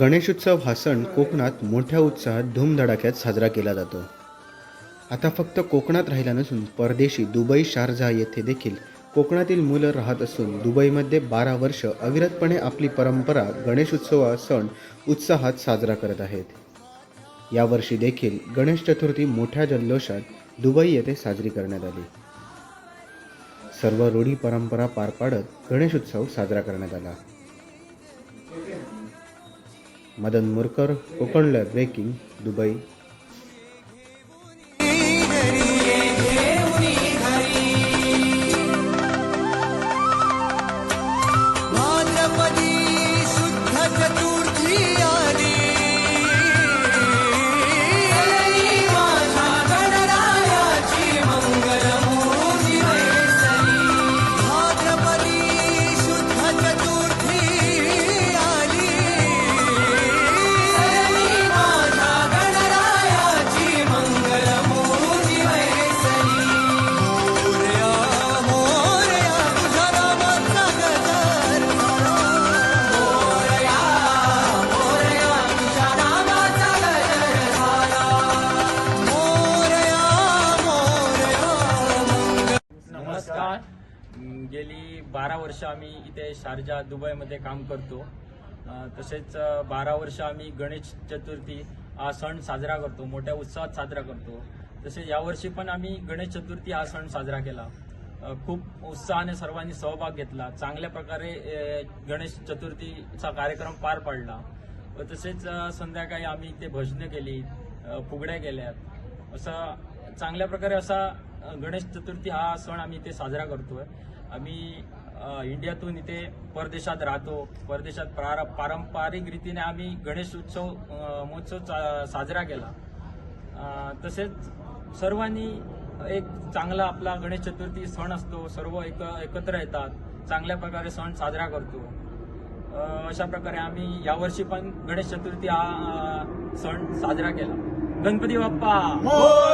गणेशोत्सव हा सण कोकणात मोठ्या उत्साहात धूमधडाक्यात साजरा केला जातो. आता फक्त कोकणात राहिला नसून परदेशी दुबई शारजा येथे देखील कोकणातील मुलं राहत असून दुबईमध्ये बारा वर्ष अविरतपणे आपली परंपरा गणेशोत्सव हा सण उत्साहात साजरा करत आहेत. यावर्षी देखील गणेश चतुर्थी मोठ्या जल्लोषात दुबई येथे साजरी करण्यात आली. सर्व रूढी परंपरा पार पाडत गणेशोत्सव साजरा करण्यात आला. Madan Murkar Konkan lab breaking Dubai. नमस्कार. गेली बारा वर्ष आम्ही इथे शारजा दुबईमध्ये काम करतो. तसेच बारा वर्ष आम्ही गणेश चतुर्थी हा सण साजरा करतो मोठ्या उत्साहात साजरा करतो. तसेच यावर्षी पण आम्ही गणेश चतुर्थी हा सण साजरा केला. खूप उत्साहाने सर्वांनी सहभाग घेतला. चांगल्या प्रकारे गणेश चतुर्थीचा कार्यक्रम पार पाडला. व तसेच संध्याकाळी आम्ही इथे भजनं केली फुगड्या केल्यात असा चांगल्या प्रकारे असा गणेश चतुर्थी हा सण आम्ही इथे साजरा करतोय. आम्ही इंडियातून इथे परदेशात राहतो. परदेशात प्रार- पारंपरिक रीतीने आम्ही गणेश उत्सव महोत्सव चा- साजरा केला. तसेच सर्वांनी एक चांगला आपला गणेश चतुर्थी सण असतो. सर्व एक एकत्र येतात. चांगल्या प्रकारे सण साजरा करतो. अशा प्रकारे आम्ही यावर्षी पण गणेश चतुर्थी हा सण साजरा केला. गणपती बाप्पा! हो!